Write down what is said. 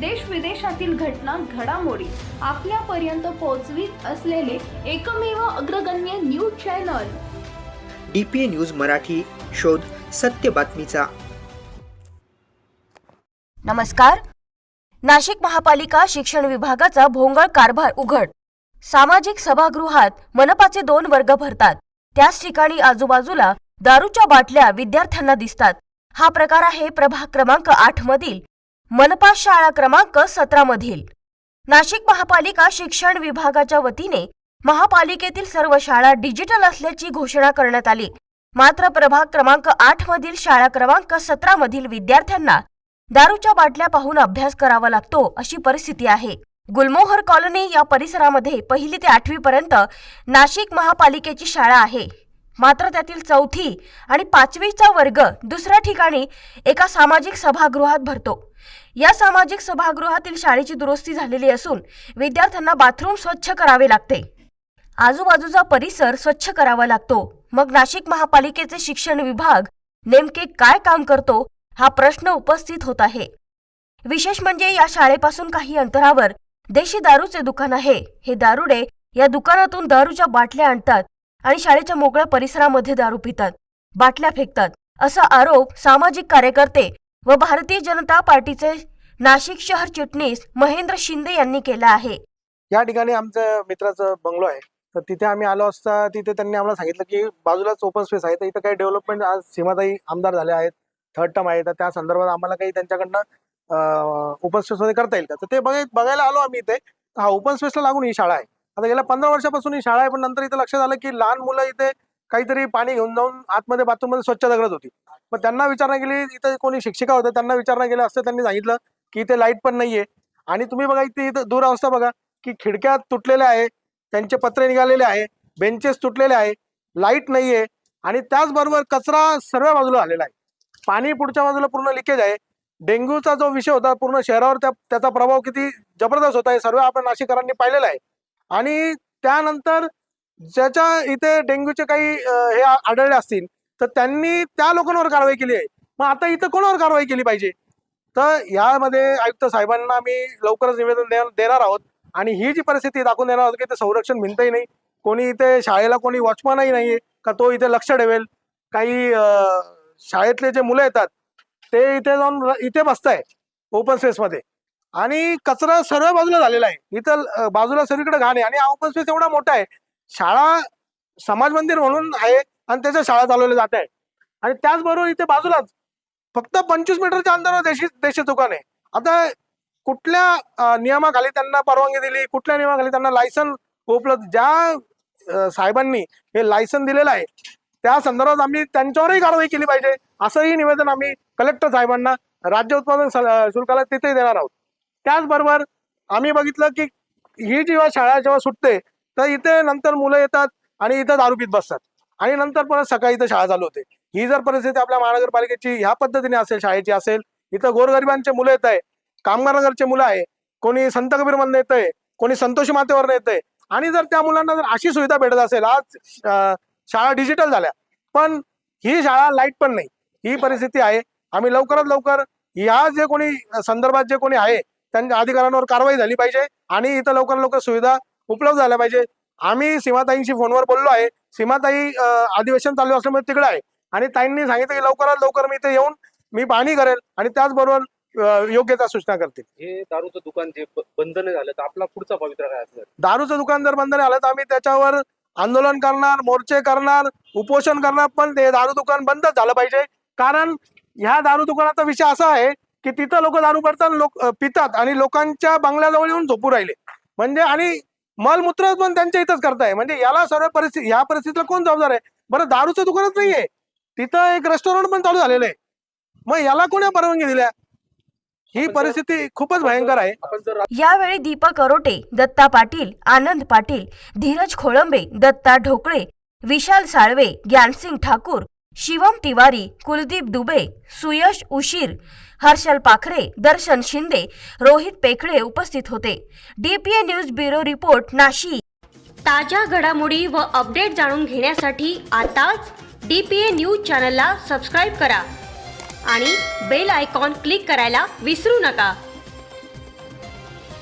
देश विदेशातील घटना घडामोडी आपल्यापर्यंत पोहोचवीत असलेले एकमेव अग्रगण्य news channel. D P A news Marathi शोध सत्य बातमीचा. नमस्कार. नाशिक महापालिका शिक्षण विभागाचा भोंगळ कारभार उघड. सामाजिक सभागृहात मनपाचे दोन वर्ग भरतात. त्याच ठिकाणी आजूबाजूला दारूच्या बाटल्या विद्यार्थ्यांना दिसतात. हा प्रकार आहे प्रभाग क्रमांक आठ मधील मनपा शाळा क्रमांक सतरा मधील. नाशिक महापालिका शिक्षण विभागाच्या वतीने महापालिकेतील सर्व शाळा डिजिटल असल्याची घोषणा करण्यात आली. मात्र प्रभाग क्रमांक आठ मधील शाळा क्रमांक सतरा मधील विद्यार्थ्यांना दारूच्या बाटल्या पाहून अभ्यास करावा लागतो अशी परिस्थिती आहे. गुलमोहर कॉलनी या परिसरामध्ये पहिली ते आठवी पर्यंत नाशिक महापालिकेची शाळा आहे. मात्र त्यातील चौथी आणि पाचवीचा वर्ग दुसऱ्या ठिकाणी एका सामाजिक सभागृहात भरतो. या सामाजिक सभागृहातील शाळेची दुरुस्ती झालेली असून विद्यार्थ्यांना बाथरूम स्वच्छ करावे लागते. आजूबाजूचा परिसर स्वच्छ करावा लागतो. मग नाशिक महापालिकेचे शिक्षण विभाग नेमके काय काम करतो हा प्रश्न उपस्थित होत आहे. विशेष म्हणजे या शाळेपासून काही अंतरावर देशी दारूचे दुकान आहे. हे दारुडे या दुकानातून दारूच्या बाटल्या आणतात आणि शाळेच्या मोकळ्या परिसरामध्ये दारू पितात बाटल्या फेकतात असा आरोप सामाजिक कार्यकर्ते व भारतीय जनता पार्टीचे नाशिक शहर चिटणीस महेंद्र शिंदे यांनी केला आहे. या ठिकाणी आमचं मित्राचं बंगलो आहे. तर तिथे आम्ही आलो असता तिथे त्यांनी आम्हाला सांगितलं की बाजूलाच ओपन स्पेस आहे. तर इथं काही डेव्हलपमेंट आज सीमाताई आमदार झाले आहेत थर्ड टर्म आहे. तर त्या संदर्भात आम्हाला काही त्यांच्याकडनं ओपन स्पेसमध्ये करता येईल का? तर ते बघायला आलो आम्ही इथे. हा ओपन स्पेसला लागून ही शाळा आहे. आता गेल्या पंधरा वर्षापासून ही शाळा आहे पण नंतर इथं लक्षात आलं की लहान मुलं इथे काहीतरी पाणी घेऊन जाऊन आतमध्ये बाथरूममध्ये स्वच्छता करत होती. मग त्यांना विचारणा केली इथं कोणी शिक्षिका होत्या त्यांना विचारणा केलं असतं त्यांनी सांगितलं की इथे लाइट पण नाहीये. आणि तुम्ही बघा इथे इथं दूर अवस्था बघा की खिडक्या तुटलेल्या आहे त्यांचे पत्रे निघालेले आहे बेंचेस तुटलेले आहे लाइट नाहीये. आणि त्याचबरोबर कचरा सर्व बाजूला आलेला आहे. पाणी पुढच्या बाजूला पूर्ण लिकेज आहे. डेंग्यूचा जो विषय होता पूर्ण शहरावर त्याचा प्रभाव किती जबरदस्त होता हे सर्व आपण नाशिकरांनी पाहिलेला आहे. आणि त्यानंतर ज्याच्या इथे डेंग्यूचे काही हे आढळले असतील तर त्यांनी त्या लोकांवर कारवाई केली आहे. मग आता इथं कोणावर कारवाई केली पाहिजे? तर यामध्ये आयुक्त साहेबांना आम्ही लवकरच निवेदन देणार आहोत. आणि ही जी परिस्थिती दाखवून देणार आहोत की इथे संरक्षण भिंतही नाही कोणी इथे शाळेला कोणी वॉचमनही नाहीये का तो इथे लक्ष ठेवेल? काही शाळेतले जे मुलं येतात ते इथे जाऊन इथे बसताय ओपन स्पेसमध्ये. आणि कचरा सर्व बाजूला झालेला आहे. इथं बाजूला सगळीकडे घाण आहे आणि हा ओपन स्पेस एवढा मोठा आहे. शाळा समाज मंदिर म्हणून आहे आणि त्याच्या शाळा चालवल्या जात आहे आणि त्याचबरोबर इथे बाजूलाच फक्त पंचवीस मीटरच्या अंतरावर देशी देशी दुकान आहे. आता कुठल्या नियमाखाली त्यांना परवानगी दिली कुठल्या नियमाखाली त्यांना लायसन उपलब्ध ज्या साहेबांनी हे लायसन दिलेलं आहे त्या संदर्भात आम्ही त्यांच्यावरही कारवाई केली पाहिजे. असंही निवेदन आम्ही कलेक्टर साहेबांना राज्य उत्पादन शुल्काला तिथे देणार आहोत. त्याचबरोबर आम्ही बघितलं की ही जेव्हा शाळा जेव्हा सुटते तर इथे नंतर मुलं येतात आणि इथं दारू पित बसतात. आणि नंतर परत सकाळी इथं शाळा चालू होते. ही जर परिस्थिती आपल्या महानगरपालिकेची ह्या पद्धतीने असेल शाळेची असेल इथं गोरगरिबांचे मुलं येत आहे कामगार नगरचे मुलं आहे कोणी संत कबीर मधनं येत आहे कोणी संतोषी मातेवर येत आहे आणि जर त्या मुलांना जर अशी सुविधा भेटत असेल आज शाळा डिजिटल झाल्या पण ही शाळा लाइट पण नाही. ही परिस्थिती आहे. आम्ही लवकरात लवकर या जे कोणी संदर्भात जे कोणी आहे त्यांच्या अधिकाऱ्यांवर कारवाई झाली पाहिजे आणि इथं लवकर लवकर सुविधा उपलब्ध झाल्या पाहिजे. आम्ही सीमाताईंशी फोनवर बोललो आहे. सीमाताई अधिवेशन चालू असल्यामुळे तिकडे आहे. आणि ताईंनी सांगितलं की लवकरात लवकर मी इथे येऊन मी पाहणी करेल आणि त्याचबरोबर योग्य त्या सूचना करतील. हे दारूचं दुकान जे बंद नाही झालं तर आपला पुढचा पवित्रा काय असणार? दारूचं दुकान जर बंद नाही आलं तर आम्ही त्याच्यावर आंदोलन करणार मोर्चे करणार उपोषण करणार पण ते दारू दुकान बंदच झालं पाहिजे. कारण ह्या दारू दुकानाचा विषय असा आहे की तिथं लोक दारू पडतात लोक पितात आणि लोकांच्या बंगल्याजवळ येऊन झोपू राहिले. म्हणजे आणि मलमूत्र पण त्यांच्या इथंच करताय. म्हणजे याला सर्व परिस्थिती या परिस्थितीला कोण जबाबदार आहे? बरं दारूचं दुकानच नाहीये. तिथं एक रेस्टॉरंट पण चालू झालेलं आहे. मग याला कोणी परवानगी दिल्या? ही परिस्थिती खूपच भयंकर आहे. यावेळी दीपक अरोटे दत्ता पाटील आनंद पाटील धीरज खोळंबे दत्ता ढोकळे विशाल साळवे ज्ञानसिंग ठाकूर शिवम तिवारी कुलदीप दुबे सुयश उशीर हर्षल पाखरे दर्शन शिंदे रोहित पेखळे उपस्थित होते. DPA news bureau report Nashik. ताज्या घडामोडी व अपडेट जाणून घेण्यासाठी आताच डी पी ए न्यूज चॅनलला सबस्क्राईब करा आणि बेल आयकॉन क्लिक करायला विसरू नका.